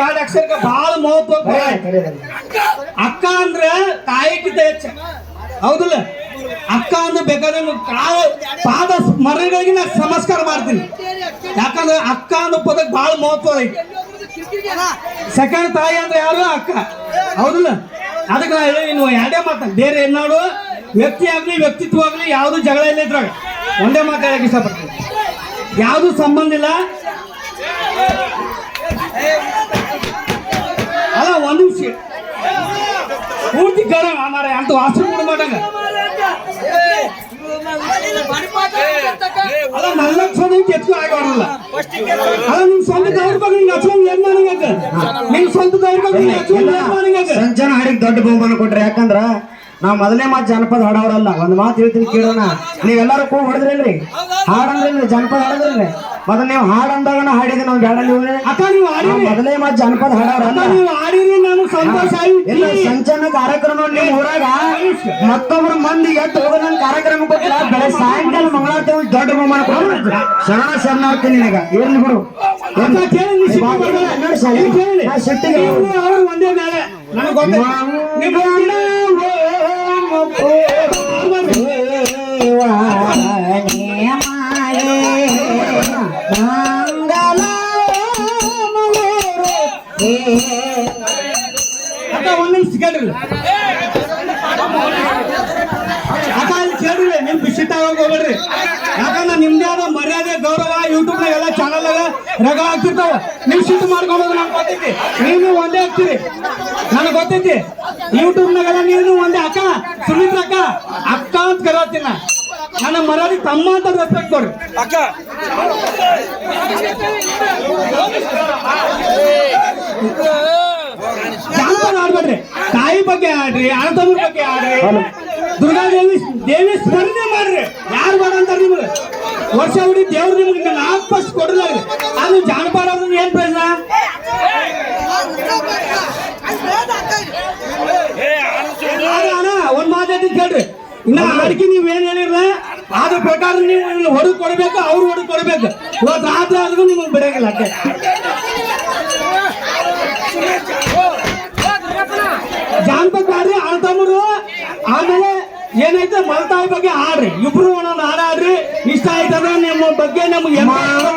ಎರಡು ಅಕ್ಷರಕ್ಕೆ ಬಹಳ ಮಹತ್ವ ಅಕ್ಕ ಅಂದ್ರೆ ತಾಯಿಗಿಂತ ಹೆಚ್ಚ. ಹೌದಲ್ಲ? ಅಕ್ಕ ಅಂದ್ರೆ ಬೇಕಾದ್ರೆ ಕಾಲ ಪಾದ ಮರಗಳಿಗೆ ನಾ ನಮಸ್ಕಾರ ಮಾಡ್ತೀನಿ. ಯಾಕಂದ್ರೆ ಅಕ್ಕ ಅನ್ನೋ ಪದಕ್ಕೆ ಬಹಳ ಮಹತ್ವ ಐತಿ. ಸೆಕೆಂಡ್ ತಾಯಿ ಅಂದ್ರೆ ಯಾರು? ಅಕ್ಕ. ಹೌದಲ್ಲ? ಅದಕ್ಕೆ ನಾ ಹೇಳಿ ನೀವು ಎರಡೇ ಮಾತ. ಬೇರೆ ಏನಾಡು ವ್ಯಕ್ತಿ ಆಗ್ಲಿ ವ್ಯಕ್ತಿತ್ವ ಆಗ್ಲಿ ಯಾವುದು ಜಗಳ ಇಲ್ಲ ಇದ್ರಾಗ ಒಂದೇ ಮಾತಾಡಕ್ಕೆ ಇಷ್ಟಪಡ್ತೀನಿ. ಯಾವುದು ಸಂಬಂಧ ಇಲ್ಲ ಅಲ್ಲ ಒಂದು ನಿಮಿಷ ಕೆತ್ತು ಆಗಬಾರಲ್ಲ ಅಲ್ಲ ನಿಮ್ ಸ್ವಂತ ದವ್ರ ಬಗ್ಗೆ ನಿಂಗೆ ಹಚ್ಕೊಂಡ್ ಏನ್ ಮಾಡಂಗ ನಿಮ್ ಸ್ವಂತ ದವ್ರ ಬಗ್ಗೆ ನಿಂಗೆ ಹಚ್ಕೊಂಡ್ ಏನ್ ಮಾಡಂಗ ಸಂಚನ ಹಾಡಿಗೆ ದೊಡ್ಡ ಬಹುಮಾನ ಕೊಟ್ರಿ ಯಾಕಂದ್ರ ನಾವ್ ಮೊದಲನೇ ಮಾತು ಜನಪದ ಹಾಡೋರಲ್ಲ ಒಂದು ಮಾತು ಹೇಳ್ತೀನಿ ಕೇಳೋಣ. ನೀವೆಲ್ಲರೂ ಕೂ ಹೊಡೆದ್ರಿಲ್ರಿ ಹಾಡಂದ್ರಿಲ್ರಿ ಜನಪದ ಹಾಡದ್ರಿ ಮೊದಲ ನೀವು ಹಾಡಂದಾಗ ಹಾಡಿದ್ರೆ ನಾವು ನೀವು. ಅಕ್ಕ ನೀವು ನಾವ್ ಆಡಿರಿ ಮೊದಲೇ ಮಾತು ಜನಪದ ಹಾಡೋರಲ್ಲ ಅಕ್ಕ ನೀವು ಆಡಿರಿ ನಾನು ಸಂತೋಷ ಇಲ್ಲ ಸಂಚನ ಕಾರ್ಯಕ್ರಮ ನಿಮ್ ಊರಾಗ? ಮತ್ತೊಬ್ರು ಮಂದಿ ಎಟ್ಟು ನನ್ ಕಾರ್ಯಕ್ರಮ ಕೊಟ್ಟಿಲ್ಲ ಬೆಳೆ ಸಾಯಂಕಾಲ ಮಂಗಳಾರತಿ ಒಂದು ದೊಡ್ಡ ಬಹುಮಾನ ಕೊಡ್ತಾರೆ ಶರಣ ಆಗ್ತೀನಿ ನಿನಗ. ಏನ್ ಬಿಡು. ಸಿಟ್ಟಿಗೆ ಒಂದೇ ಮೇಲೆ. ನನಗೆ ಗೊತ್ತಿಲ್ಲ ಅಕ್ಕ ಒಂದ್ ನಿಮಿಷ ಕೇಳ್ರಿ ಅಕ್ಕ ಅಲ್ಲಿ ಕೇಳ್ರಿ ನಿಮ್ ಬಿಸಿಟ್ ಆಗೋಗ್ ಹೋಗ್ಬೇಡ್ರಿ. ಯಾಕಂದ್ರೆ ನಿಮ್ದೇ ಆದ ಮರ್ಯಾದೆ ಗೌರವ ಯೂಟ್ಯೂಬ್ ಎಲ್ಲ ಚಾನಲ್ ರಗ ಆಗ್ತಿರ್ತಾವ ನೀವು ಸಿಟ್ಟು ಮಾಡ್ಕೊಂಡು ನಂಗೆ ಗೊತ್ತೈತಿ. ನೀವು ಒಂದೇ ಆಗ್ತೀರಿ. ನನಗೆ ಗೊತ್ತೈತಿ. ಯೂಟ್ಯೂಬ್ ನಾಗೆಲ್ಲ ನೀನು ಒಂದೇ. ಅಕ್ಕ ಸುಮಿತ್ರ ಅಕ್ಕ ಅಕ್ಕ ಅಂತ ಕರೋತಿನ. ನನ್ನ ಮರ್ಯಾದೆ ತಮ್ಮ ಅಂತ ರೆಸ್ಪೆಕ್ಟ್ ಕೊಡ್ರಿ. ಜಾನಪದ ಆಡ್ಬೇಡ್ರಿ ತಾಯಿ ಬಗ್ಗೆ ಆಡ್ರಿ ಅಣ್ಣತಮ್ಮನ ಬಗ್ಗೆ ಆಡ್ರಿ. ದುರ್ಗಾದೇವಿ ದೇವಿ ಸ್ಮರಣೆ ಮಾಡ್ರಿ. ಯಾರು ಬೇಡ ಅಂತಾರ ನಿಮ್ಗೆ? ವರ್ಷ ಹುಡಿ ದೇವ್ರು ನಿಮ್ಗೆ ನಾಲ್ಕು ಕೊಡಲ್ಲ ಅದು ಜಾನಪದ ಅಂದ್ರೆ ಏನ್ ಪ್ರಯೋಜನ? ಒಂದ್ ಮಾತೈತಿ ಕೇಳ್ರಿ. ಇನ್ನ ಅಡಿಕೆ ನೀವ್ ಏನ್ ಹೇಳಿರಲ್ಲ ಅದ್ರ ಪ್ರಕಾರ ನೀವು ಹೊಡದ್ ಕೊಡ್ಬೇಕು ಅವ್ರು ಹೊಡದ್ ಕೊಡ್ಬೇಕು. ಇವತ್ತು ರಾತ್ರಿ ಆದ್ರೂ ನಿಮಗೆ ಬಿಡಂಗಿಲ್ಲ ಅಷ್ಟೇ ತಾಯಿ ಬಗ್ಗೆ ಆಡ್ರಿ ಇಬ್ರು ಒಂದೊಂದು ಹಾಡ ಇಷ್ಟ ಆಯ್ತದ ನಿಮ್ಮ ಬಗ್ಗೆ ನಮ್ಗೆ ಮಗು